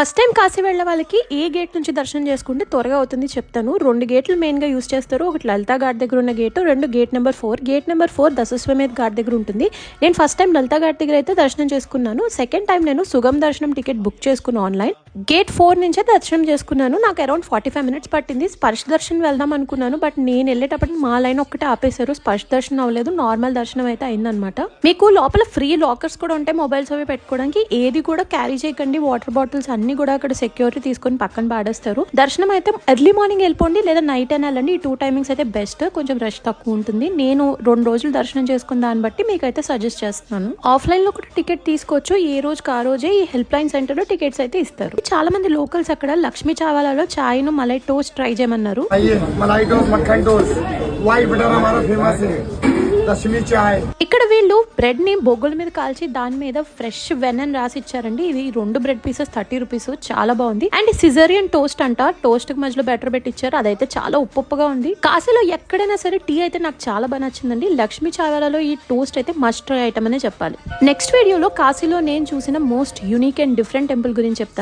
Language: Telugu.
ఫస్ట్ టైం కాశీ వెళ్ళే వాళ్ళకి ఏ గేట్ నుంచి దర్శనం చేసుకుంటే త్వరగా అవుతుంది చెప్తాను. రెండు గేట్లు మెయిన్గా యూస్ చేస్తారు. ఒకటి లలితా ఘాట్ దగ్గర ఉన్న గేట్ రెండు gate number four gate number four Dashashwamedh Ghat దగ్గర ఉంటుంది. నేను ఫస్ట్ టైం లలితా ఘాట్ దగ్గర అయితే దర్శనం చేసుకున్నాను. సెకండ్ టైం నేను సుగమ్ దర్శనం టికెట్ బుక్ చేసుకున్నాను ఆన్లైన్ గేట్ ఫోర్ నుంచే దర్శనం చేసుకున్నాను. నాకు అరౌండ్ ఫార్టీ ఫైవ్ మినిట్స్ పట్టింది. స్పర్శ దర్శనం వెళ్దాం అనుకున్నాను. బట్ నేను వెళ్ళేటప్పటికి మా లైన్ ఒక్కటే ఆపేశారు. స్పర్శ దర్శనం అవ్వలేదు. నార్మల్ దర్శనం అయితే అయిందనమాట మీకు లోపల ఫ్రీ లాకర్స్ కూడా ఉంటాయి. మొబైల్స్ అవి పెట్టుకోవడానికి. ఏది కూడా క్యారీ చేయకండి. వాటర్ బాటిల్స్ అన్ని కూడా అక్కడ సెక్యూరిటీ తీసుకొని పక్కన పాడేస్తారు. దర్శనం అయితే ఎర్లీ మార్నింగ్ వెళ్ళిపోండి. లేదా నైట్ అయినా వెళ్ళండి. ఈ టూ టైమింగ్స్ అయితే బెస్ట్. కొంచెం రష్ తక్కువ ఉంటుంది. నేను రెండు రోజులు దర్శనం చేసుకున్న దాన్ని బట్టి మీకు అయితే సజెస్ట్ చేస్తున్నాను. ఆఫ్లైన్లో కూడా టికెట్ తీసుకోవచ్చు. ఏ రోజుకి ఆ రోజే ఈ హెల్ప్ లైన్ సెంటర్లో టికెట్స్ అయితే ఇస్తారు. చాలా మంది లోకల్స్ అక్కడ లక్ష్మీ చావాలలో చాయ్ను మలై టోస్ట్ ట్రై చేయమన్నారు. ఇక్కడ వీళ్ళు బ్రెడ్ని బొగ్గుల మీద కాల్చి దాని మీద ఫ్రెష్ వెనన్ రాసి ఇచ్చారండి ఇది రెండు బ్రెడ్ పీసెస్ థర్టీ రూపీస్ చాలా బాగుంది. అండ్ సిజరియన్ టోస్ట్ అంట. టోస్ట్కి మధ్యలో బెటర్ పెట్టించారు అదైతే చాలా ఉప్పుగా ఉంది. కాశీలో ఎక్కడైనా సరే టీ అయితే నాకు చాలా బాగా నచ్చిందండి. లక్ష్మీ చావాలలో ఈ టోస్ట్ అయితే మస్ట్ ట్రై ఐటమ్ అనే చెప్పాలి. నెక్స్ట్ వీడియోలో కాశీలో నేను చూసిన most unique and different temple గురించి చెప్తాను.